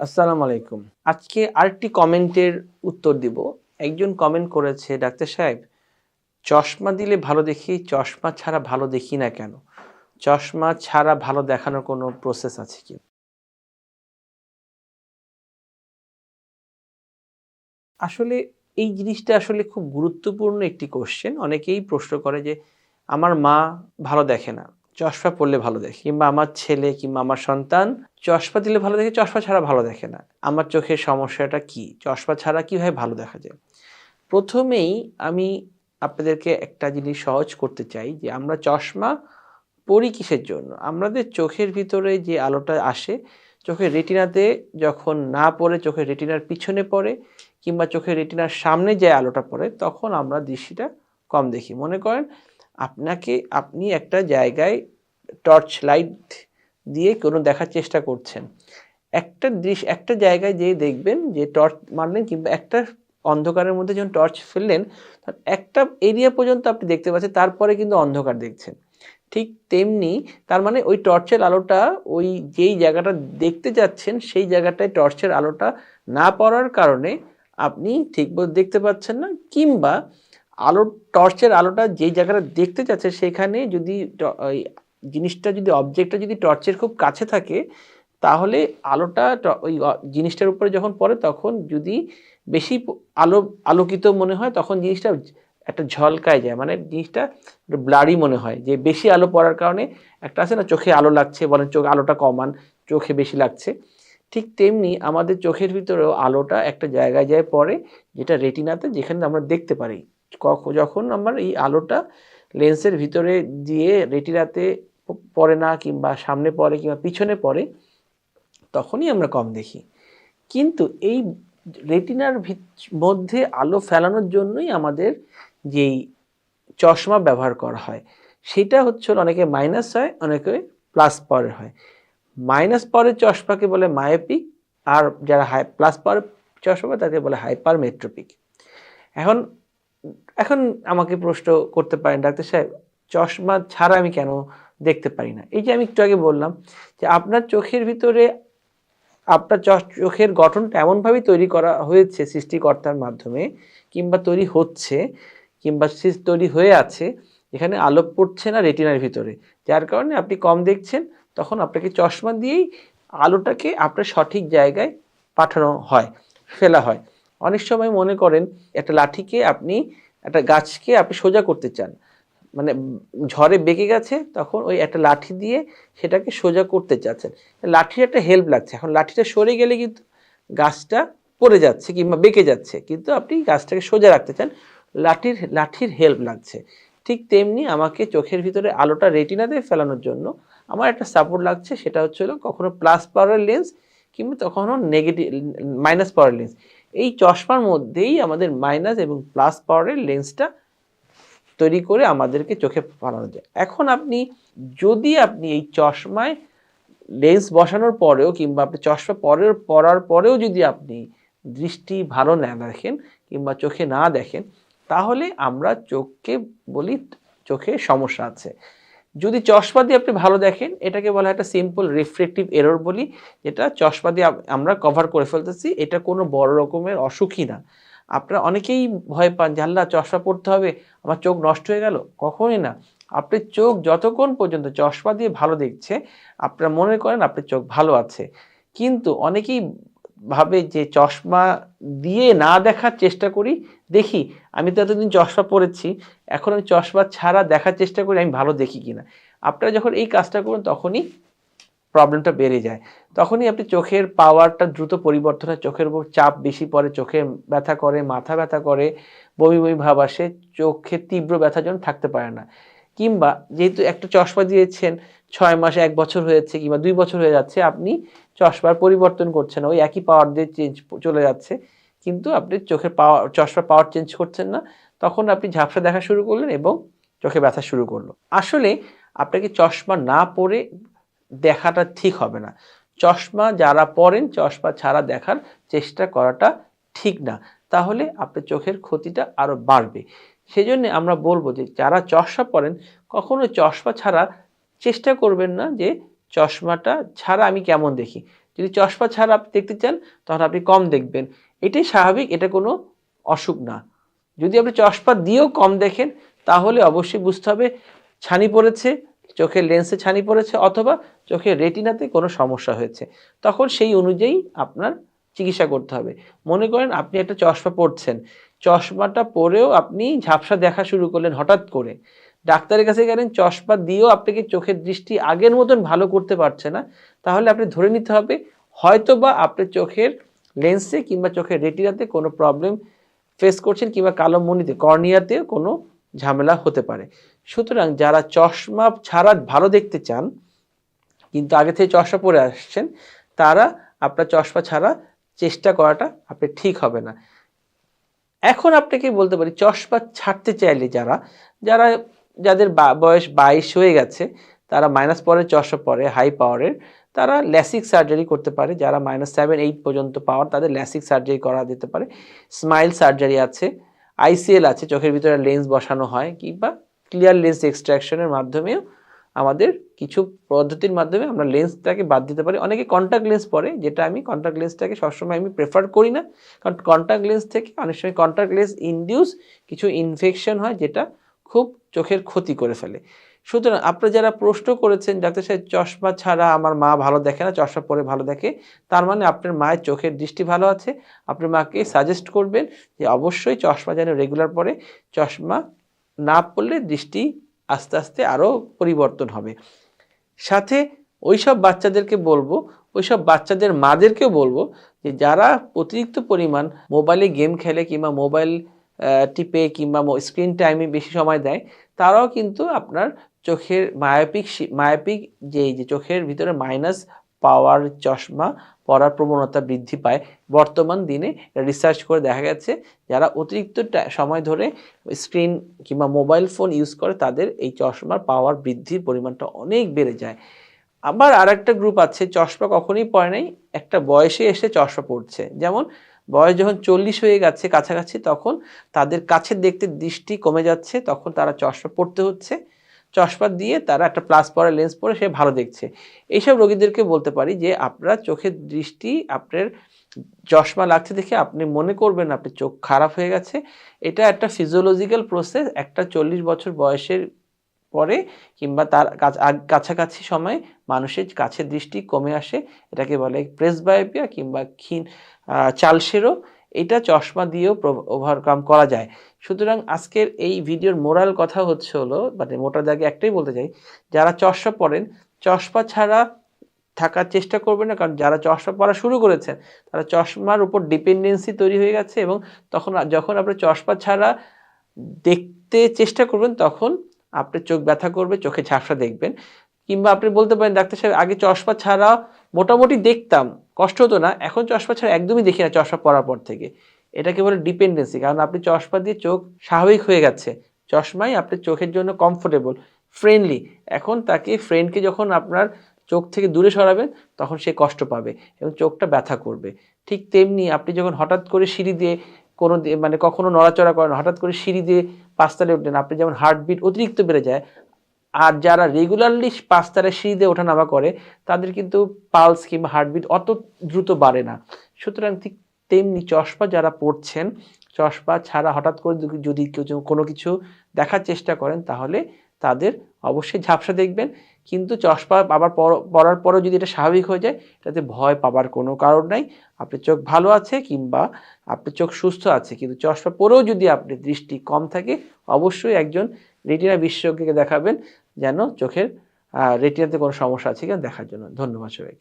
আসসালামু আলাইকুম। আজকে আরেকটি কমেন্টের উত্তর দিব। একজন কমেন্ট করেছে, ডাক্তার সাহেব, চশমা দিলে ভালো দেখি, চশমা ছাড়া ভালো দেখি না কেন? চশমা ছাড়া ভালো দেখানোর কোনো প্রসেস আছে কি? আসলে এই জিনিসটা আসলে খুব গুরুত্বপূর্ণ একটি কোশ্চেন অনেকেই প্রশ্ন করে যে, আমার মা ভালো দেখে না। চশমা পড়লে ভালো দেখে, কিংবা আমার ছেলে কিংবা আমার সন্তান চশমা দিলে ভালো দেখে, চশমা ছাড়া ভালো দেখে না। আমার চোখের সমস্যাটা কি? চশমা ছাড়া কীভাবে ভালো দেখা যায়? প্রথমেই আমি আপনাদেরকে একটা জিনিস সহজ করতে চাই যে, আমরা চশমা পরি কিসের জন্য? আমাদের চোখের ভিতরে যে আলোটা আসে, চোখের রেটিনাতে যখন না পড়ে, চোখের রেটিনার পিছনে পড়ে, কিংবা চোখের রেটিনার সামনে যে আলোটা পড়ে, তখন আমরা দৃষ্টিটা কম দেখি। মনে করেন আপনাকে আপনি একটা জায়গায় টর্চ লাইট দিয়ে কোনো দেখার চেষ্টা করছেন। একটা দৃশ্য একটা জায়গায় যেয়ে দেখবেন যে টর্চ মারলেন কিংবা একটা অন্ধকারের মধ্যে যখন টর্চ ফেললেন একটা এরিয়া পর্যন্ত আপনি দেখতে পাচ্ছেন, তারপরে কিন্তু অন্ধকার দেখছেন। ঠিক তেমনি তার মানে ওই টর্চের আলোটা, ওই যেই জায়গাটা দেখতে যাচ্ছেন, সেই জায়গাটায় টর্চের আলোটা না পড়ার কারণে আপনি ঠিক মতো দেখতে পাচ্ছেন না, কিংবা আলো টর্চের আলোটা যেই জায়গাটা দেখতে যাচ্ছে সেখানে যদি জিনিসটা যদি অবজেক্টটা যদি টর্চের খুব কাছে থাকে, তাহলে আলোটা ওই জিনিসটার উপরে যখন পড়ে তখন যদি বেশি আলো, আলোকিত মনে হয় তখন জিনিসটা একটা ঝলকায় যায়। মানে জিনিসটা ব্লারি মনে হয়। যে বেশি আলো পড়ার কারণে একটা আছে না, চোখে আলো লাগছে বলেন, চোখ, আলোটা কমান, চোখে বেশি লাগছে। ঠিক তেমনি আমাদের চোখের ভিতরেও আলোটা একটা জায়গায় যায় পড়ে, যেটা রেটিনাতে যেখানে আমরা দেখতে পারি। যখন আমার এই আলোটা লেন্সের ভিতরে দিয়ে রেটিনাতে পড়ে না কিংবা সামনে পড়ে কিংবা পিছনে পড়ে, তখনই আমরা কম দেখি। কিন্তু এই রেটিনার মধ্যে আলো ফেলানোর জন্যই আমাদের যেই চশমা ব্যবহার করা হয়, সেটা হচ্ছে অনেকে মাইনাস হয়, অনেকে প্লাস পাওয়ারের হয়। মাইনাস পাওয়ারের চশমাকে বলে মায়োপিক, আর যারা হাই, প্লাস পাওয়ারের চশমা তাকে বলে হাইপার মেট্রোপিক এখন এখন আমাকে প্রশ্ন করতে পারেন ডাক্তার সাহেব, চশমা ছাড়া আমি কেন দেখতে পারি না? এই যে আমি একটু আগে বললাম যে আপনার চোখের ভিতরে, আপনার চোখের গঠনটা এমনভাবেই তৈরি করা হয়েছে সৃষ্টিকর্তার মাধ্যমে, কিংবা তৈরি হচ্ছে, কিংবা তৈরি হয়ে আছে, এখানে আলো পড়ছে না রেটিনার ভিতরে। যার কারণে আপনি কম দেখছেন, তখন আপনাকে চশমা দিয়েই আলোটাকে আপনার সঠিক জায়গায় পাঠানো হয়, ফেলা হয়। অনেক সময় মনে করেন একটা লাঠিকে আপনি, একটা গাছকে আপনি সোজা করতে চান। মানে ঝড়ে বেঁকে গেছে, তখন ওই একটা লাঠি দিয়ে সেটাকে সোজা করতে চাচ্ছেন। লাঠির একটা হেল্প লাগছে। এখন লাঠিটা সরে গেলে কিন্তু গাছটা পড়ে যাচ্ছে কিংবা বেঁকে যাচ্ছে। কিন্তু আপনি গাছটাকে সোজা রাখতে চান, লাঠির লাঠির হেল্প লাগছে। ঠিক তেমনি আমাকে চোখের ভিতরে আলোটা রেটিনাতে ফেলানোর জন্য আমার একটা সাপোর্ট লাগছে। সেটা হচ্ছে হলো কখনো প্লাস পাওয়ারের লেন্স কিংবা কখনো নেগেটিভ মাইনাস পাওয়ার লেন্স এই চশমার মধ্যেই আমাদের মাইনাস এবং প্লাস পাওয়ারের লেন্সটা তৈরি করে আমাদেরকে চোখে বানানো যায়। এখন আপনি, যদি আপনি এই চশমায় লেন্স বসানোর পরেও কিংবা আপনি চশমা পরের, পরার পরেও যদি আপনি দৃষ্টি ভালো না দেখেন কিংবা চোখে না দেখেন, তাহলে আমরা চোখকে বলি, চোখে সমস্যা আছে। যদি চশমা দিয়ে আপনি ভালো দেখেন, এটাকে বলা হয় একটা সিম্পল রিফ্লেকটিভ এরর বলি, যেটা চশমা দিয়ে আমরা কভার করে ফেলতেছি, এটা কোনো বড় রকমের অসুখই না। আপনারা অনেকেই ভয় পান যে, আল্লাহ, চশমা পড়তে হবে, আমার চোখ নষ্ট হয়ে গেল? কখনই না। আপনার চোখ যতক্ষণ পর্যন্ত চশমা দিয়ে ভালো দেখছে, আপনারা মনে করেন আপনার চোখ ভালো আছে। কিন্তু অনেকেই ভাবে যে চশমা দিয়ে না দেখার চেষ্টা করি, দেখি, আমি তো এতদিন চশমা পরেছি, এখন আমি চশমা ছাড়া দেখার চেষ্টা করি, আমি ভালো দেখি কিনা। আপনারা যখন এই কাজটা করুন তখনই প্রবলেমটা বেড়ে যায়। তখনই আপনি চোখের পাওয়ারটা দ্রুত পরিবর্তন হয়, চোখের উপর চাপ বেশি পড়ে, চোখে ব্যথা করে, মাথা ব্যথা করে, বমি বমি ভাব আসে, চোখে তীব্র ব্যথা যেন থাকতে পারে না। কিংবা যেহেতু একটা চশমা দিয়েছেন ছয় মাস, এক বছর হয়েছে কিংবা দুই বছর হয়ে যাচ্ছে, আপনি চশমার পরিবর্তন করছেন ওই একই পাওয়ার দিয়ে চেঞ্জ চলে যাচ্ছে, কিন্তু আপনি চোখের পাওয়ার চশমার পাওয়ার চেঞ্জ করছেন না। তখন আপনি ঝাপসা দেখা শুরু করলেন এবং চোখে ব্যথা শুরু করল। আসলে আপনাকে চশমা না পরে দেখাটা ঠিক হবে না। চশমা যারা পরেন, চশমা ছাড়া দেখার চেষ্টা করাটা ঠিক না। তাহলে আপনার চোখের ক্ষতিটা আরও বাড়বে। সেজন্য আমরা বলব যে, যারা চশমা পরেন, কখনো চশমা ছাড়া চেষ্টা করবেন না যে চশমাটা ছাড়া আমি কেমন দেখি। যদি চশমা ছাড়া আপনি দেখতে চান তখন আপনি কম দেখবেন। এটাই স্বাভাবিক, এটা কোনো অসুখ না। যদি আপনি চশমা দিয়েও কম দেখেন, তাহলে অবশ্যই বুঝতে হবে ছানি পড়েছে, চোখের লেন্সে ছানি পড়েছে, অথবা চোখের রেটিনাতে কোনো সমস্যা হয়েছে। তখন সেই অনুযায়ী আপনার চিকিৎসা করতে হবে। মনে করেন আপনি একটা চশমা পরছেন, চশমাটা পরেও আপনি ঝাপসা দেখা শুরু করলেন হঠাৎ করে। ডাক্তারের কাছে গেলেন, চশমা দিয়েও আপনাকে চোখের দৃষ্টি আগের মতন ভালো করতে পারছে না। তাহলে আপনি ধরে নিতে হবে হয়তো বা আপনার চোখের লেন্সে কিংবা চোখের রেটিনাতে কোনো প্রবলেম ফেস করছেন কিংবা কালো মনিতে কোনো ঝামেলা হতে পারে। সুতরাং যারা চশমা ছাড়া ভালো দেখতে চান, কিন্তু আগে থেকে চশমা পরে আসছেন, তারা আপনার চশমা ছাড়া চেষ্টা করাটা আপনি ঠিক হবে না। এখন আপনাকে বলতে পারি, চশমা ছাড়তে চাইলে যারা যারা যাদের বয়স বাইশ হয়ে গেছে, তারা মাইনাস পরে চশমা পরে হাই পাওয়ারের তারা ল্যাসিক সার্জারি করতে পারে। যারা মাইনাস সেভেন এইট পর্যন্ত পাওয়ার তাদের ল্যাসিক সার্জারি করা যেতে পারে। স্মাইল সার্জারি আছে আইসিএল আছে, চোখের ভিতরে লেন্স বসানো হয়, কিংবা ক্লিয়ার লেন্স এক্সট্রাকশনের মাধ্যমেও আমাদের কিছু পদ্ধতির মাধ্যমে আমরা লেন্সটাকে বাদ দিতে পারি। অনেকে কন্ট্যাক্ট লেন্স পরে, যেটা আমি কন্ট্যাক্ট লেন্সটাকে সবসময় আমি প্রেফার করি না। কারণ কন্ট্যাক্ট লেন্স থেকে অনেক সময় কন্ট্যাক্ট লেন্স ইনডিউস কিছু ইনফেকশন হয়, যেটা খুব চোখের ক্ষতি করে ফেলে। সুতরাং আপনারা যারা প্রশ্ন করেছেন, ডাক্তার সাহেব, চশমা ছাড়া আমার মা ভালো দেখে না, চশমা পরে ভালো দেখে, তার মানে আপনার মায়ের চোখের দৃষ্টি ভালো আছে। আপনার মাকে সাজেস্ট করবেন যে অবশ্যই চশমা যেন রেগুলার পরে, চশমা না পড়লে দৃষ্টি আস্তে আস্তে আরও পরিবর্তন হবে। সাথে ওইসব বাচ্চাদেরকে বলব, ওইসব বাচ্চাদের মাদেরকেও বলব যে যারা অতিরিক্ত পরিমাণ মোবাইলে গেম খেলে কিংবা মোবাইল টিপে কিংবা স্ক্রিন টাইমে বেশি সময় দেয়, তারাও কিন্তু আপনার চোখের মায়োপিক মায়োপিক যে যে চোখের ভিতরে মাইনাস পাওয়ার চশমা পরার প্রবণতা বৃদ্ধি পায়। বর্তমান দিনে রিসার্চ করে দেখা গেছে, যারা অতিরিক্ত সময় ধরে স্ক্রিন কিংবা মোবাইল ফোন ইউজ করে, তাদের এই চশমার পাওয়ার বৃদ্ধির পরিমাণটা অনেক বেড়ে যায়। আবার আরেকটা গ্রুপ আছে, চশমা কখনই পড়ে নাই, একটা বয়সে এসে চশমা পড়ছে। যেমন বয়স যখন চল্লিশ হয়ে গেছে কাছাকাছি তখন তাদের কাছে দেখতে দৃষ্টি কমে যাচ্ছে, তখন তারা চশমা পড়তে হচ্ছে। চশমা দিয়ে তারা একটা প্লাস পরে লেন্স পরে সে ভালো দেখছে। এইসব রোগীদেরকে বলতে পারি যে, আপনার চোখের দৃষ্টি, আপনার চশমা লাগছে দেখে আপনি মনে করবেন আপনার চোখ খারাপ হয়ে গেছে। এটা একটা ফিজিওলজিক্যাল প্রসেস একটা চল্লিশ বছর বয়সের পরে কিংবা তার কাছাকাছি সময় মানুষের কাছে দৃষ্টি কমে আসে। এটাকে বলে প্রেস বায়োপিয়া কিংবা ক্ষীণ চালসেরও এটা চশমা দিয়েও ওভারকাম করা যায়। সুতরাং আজকের এই ভিডিওর মোরাল কথা হচ্ছে হলো মানে মোটা দাগে একটাই বলতে চাই, যারা চশমা পরেন, চশমা ছাড়া থাকার চেষ্টা করবেন না, কারণ যারা চশমা পরা শুরু করেছেন, তারা চশমার উপর ডিপেন্ডেন্সি তৈরি হয়ে গেছে এবং তখন যখন আপনি চশমা ছাড়া দেখতে চেষ্টা করবেন, তখন আপনার চোখ ব্যথা করবে, চোখে ঝাপসা দেখবেন। কিংবা আপনি বলতে পারেন, ডাক্তার সাহেব, আগে চশমা ছাড়া মোটামুটি দেখতাম। কষ্ট হতো না, এখন চশমা ছাড়া একদমই দেখি না, চশমা পরার পর থেকে। এটাকে বলে ডিপেন্ডেন্সি কারণ আপনি চশমা দিয়ে চোখ স্বাভাবিক হয়ে গেছে। চশমাই আপনি চোখের জন্য কমফোর্টেবল ফ্রেন্ডলি এখন তাকে ফ্রেন্ডকে যখন আপনার চোখ থেকে দূরে সরাবেন, তখন সে কষ্ট পাবে এবং চোখটা ব্যথা করবে। ঠিক তেমনি আপনি যখন হঠাৎ করে সিঁড়ি দিয়ে কোনো মানে কখনো নড়াচড়া করেন, হঠাৎ করে সিঁড়ি দিয়ে পাঁচতলায় উঠলেন, আপনি যেমন হার্টবিট অতিরিক্ত বেড়ে যায় আর যারা রেগুলারলি পাঁচতলায় সিঁড়ি দিয়ে ওঠানামা করে, তাদের কিন্তু পালস কিংবা হার্টবিট অত দ্রুত বাড়ে না। সুতরাং ঠিক তেমনি চশমা যারা পড়ছেন চশমা ছাড়া হঠাৎ করে যদি- কেউ কোনো কিছু দেখার চেষ্টা করেন, তাহলে তাদের অবশ্যই ঝাপসা দেখবেন। কিন্তু চশমা আবার পরার পরেও যদি এটা স্বাভাবিক হয়ে যায়, এটাতে ভয় পাবার কোনো কারণ নাই। আপনার চোখ ভালো আছে কিংবা আপনার চোখ সুস্থ আছে, কিন্তু চশমা পরেও যদি আপনি দৃষ্টি কম থাকে, অবশ্যই একজন রেটিনা বিশেষজ্ঞকে দেখাবেন। যেন চোখের রেটিনাতে কোনো সমস্যা আছে কিনা দেখার জন্য। ধন্যবাদ সবাইকে।